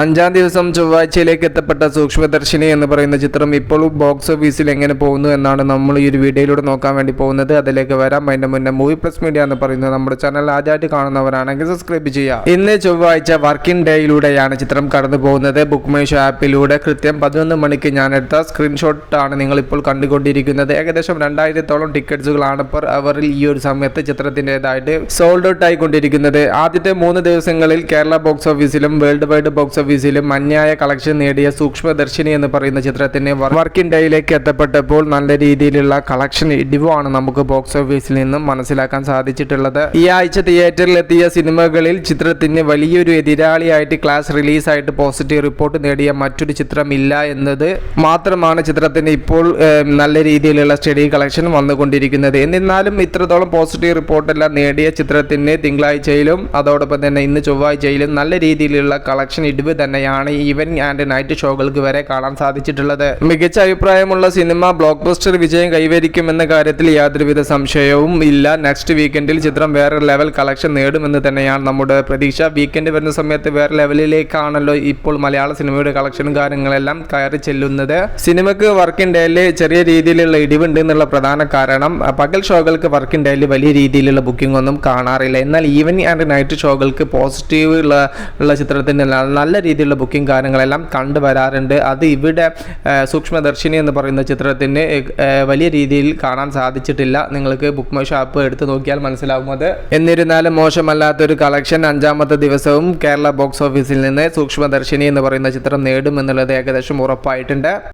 അഞ്ചാം ദിവസം ചൊവ്വാഴ്ചയിലേക്ക് എത്തപ്പെട്ട സൂക്ഷ്മദർശിനി എന്ന് പറയുന്ന ചിത്രം ഇപ്പോൾ ബോക്സ് ഓഫീസിൽ എങ്ങനെ പോകുന്നു എന്നാണ് നമ്മൾ ഈ ഒരു വീഡിയോയിലൂടെ നോക്കാൻ വേണ്ടി പോകുന്നത്. അതിലേക്ക് വരാം. അതിന്റെ മുന്നേ മൂവി പ്ലസ് മീഡിയ എന്ന് പറയുന്നത് നമ്മുടെ ചാനൽ ആദ്യമായിട്ട് കാണുന്നവരാണെങ്കിൽ സബ്സ്ക്രൈബ് ചെയ്യുക. ഇന്ന് ചൊവ്വാഴ്ച വർക്കിംഗ് ഡേയിലൂടെയാണ് ചിത്രം കടന്നു പോകുന്നത്. ബുക്ക് മൈ ഷോ ആപ്പിലൂടെ കൃത്യം പതിനൊന്ന് മണിക്ക് ഞാൻ എടുത്ത നിങ്ങൾ ഇപ്പോൾ കണ്ടുകൊണ്ടിരിക്കുന്നത്. ഏകദേശം രണ്ടായിരത്തോളം ടിക്കറ്റ്സുകളാണ് പെർ അവറിൽ ഈ ഒരു സമയത്ത് ചിത്രത്തിന്റെതായിട്ട് സോൾഡ് ഔട്ട് ആയിക്കൊണ്ടിരിക്കുന്നത്. ആദ്യത്തെ മൂന്ന് ദിവസങ്ങളിൽ കേരള ബോക്സ് ഓഫീസിലും വേൾഡ് വൈഡ് ബോക്സ് ഓഫീസിലും മഞ്ഞായ കളക്ഷൻ നേടിയ സൂക്ഷ്മദർശിനി എന്ന് പറയുന്ന ചിത്രത്തിന് വർക്കിംഗ് ഡേയിലേക്ക് എത്തപ്പെട്ടപ്പോൾ നല്ല രീതിയിലുള്ള കളക്ഷൻ ഇടിവാണ് നമുക്ക് ബോക്സ് ഓഫീസിൽ നിന്നും മനസ്സിലാക്കാൻ സാധിച്ചിട്ടുള്ളത്. ഈ ആഴ്ച തിയേറ്ററിലെത്തിയ സിനിമകളിൽ ചിത്രത്തിന് വലിയൊരു എതിരാളിയായിട്ട് ക്ലാസ് റിലീസായിട്ട് പോസിറ്റീവ് റിപ്പോർട്ട് നേടിയ മറ്റൊരു ചിത്രം ഇല്ല എന്നത് മാത്രമാണ് ചിത്രത്തിന് ഇപ്പോൾ നല്ല രീതിയിലുള്ള സ്റ്റഡി കളക്ഷൻ വന്നുകൊണ്ടിരിക്കുന്നത്. എന്നിരുന്നാലും ഇത്രത്തോളം പോസിറ്റീവ് റിപ്പോർട്ടെല്ലാം നേടിയ ചിത്രത്തിന് തിങ്കളാഴ്ചയിലും അതോടൊപ്പം തന്നെ ഇന്ന് ചൊവ്വാഴ്ചയിലും നല്ല രീതിയിലുള്ള കളക്ഷൻ ഇടിവ് തന്നെയാണ് ഈവൻ ആൻഡ് നൈറ്റ് ഷോകൾക്ക് വരെ കാണാൻ സാധിച്ചിട്ടുള്ളത്. മികച്ച അഭിപ്രായമുള്ള സിനിമ ബ്ലോക്ക് ബസ്റ്റർ വിജയം കൈവരിക്കുമെന്ന കാര്യത്തിൽ യാതൊരുവിധ സംശയവും ഇല്ല. നെക്സ്റ്റ് വീക്കെൻഡിൽ ചിത്രം വേറെ ലെവൽ കളക്ഷൻ നേടുമെന്ന് തന്നെയാണ് നമ്മുടെ പ്രതീക്ഷ. വീക്കെൻഡ് വരുന്ന സമയത്ത് വേറെ ലെവലിലേക്കാണല്ലോ ഇപ്പോൾ മലയാള സിനിമയുടെ കളക്ഷനും കാര്യങ്ങളെല്ലാം കയറി ചെല്ലുന്നത്. സിനിമക്ക് വർക്കിംഗ് ഡേയിൽ ചെറിയ രീതിയിലുള്ള ഇടിവുണ്ട് എന്നുള്ള പ്രധാന കാരണം പകൽ ഷോകൾക്ക് വർക്കിംഗ് ഡേയിൽ വലിയ രീതിയിലുള്ള ബുക്കിംഗ് ഒന്നും കാണാറില്ല. എന്നാൽ ഈവനിങ് ആൻഡ് നൈറ്റ് ഷോകൾക്ക് പോസിറ്റീവ് ഉള്ള ഉള്ള ചിത്രത്തിന്റെ ന- നല്ല രീതിയിലുള്ള ബുക്കിംഗ് കാര്യങ്ങളെല്ലാം കണ്ടുവരാറുണ്ട് അത് ഇവിടെ സൂക്ഷ്മദർശിനി എന്ന് പറയുന്ന ചിത്രത്തിന് വലിയ രീതിയിൽ കാണാൻ സാധിച്ചിട്ടില്ല. നിങ്ങൾക്ക് ബുക്ക് മൈ ഷാപ്പ് എടുത്ത് നോക്കിയാൽ മനസ്സിലാവും അത്. എന്നിരുന്നാലും മോശമല്ലാത്തൊരു കളക്ഷൻ അഞ്ചാമത്തെ ദിവസവും കേരള ബോക്സ് ഓഫീസിൽ നിന്ന് സൂക്ഷ്മദർശിനി എന്ന് പറയുന്ന ചിത്രം നേടുമെന്നുള്ളത് ഏകദേശം ഉറപ്പായിട്ടുണ്ട്.